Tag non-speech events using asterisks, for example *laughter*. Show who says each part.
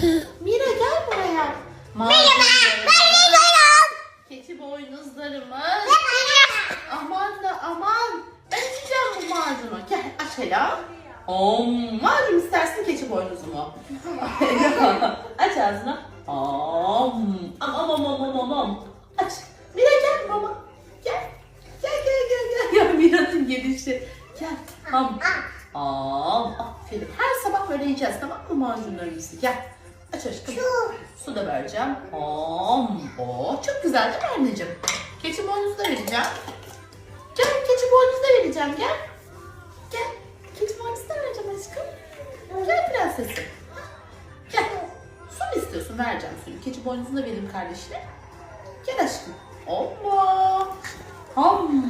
Speaker 1: Mira gel buraya. Mavi Merhaba. Ben
Speaker 2: Mira'yım.
Speaker 1: Keçi boynuzlarımız. Aman da aman. Ben içeceğim bu macunu. Gel aç Ela. Om, macun istersin keçi boynuzumu. *laughs* aç ağzını. Om. Am am am am am am. Aç. Mira gel mama. Gel. Gel gel gel gel. *laughs* Ya Mira'nın gelişi. Gel. Am. Am. Aferin. Her sabah böyle yiyeceğiz tamam mı macunlarımızı? Gel. Aç aşkım. Su da vereceğim. Om. Oo, çok güzel değil mi anneciğim? Keçi boynuzu da vereceğim. Gel keçi boynuzu da vereceğim gel. Gel. Keçi boynuzu da vereceğim aşkım. Gel prensesim. Gel. Su mu istiyorsun? Vereceğim suyu. Keçi boynuzunu da vereyim kardeşine. Gel aşkım. Hoppa. Ham.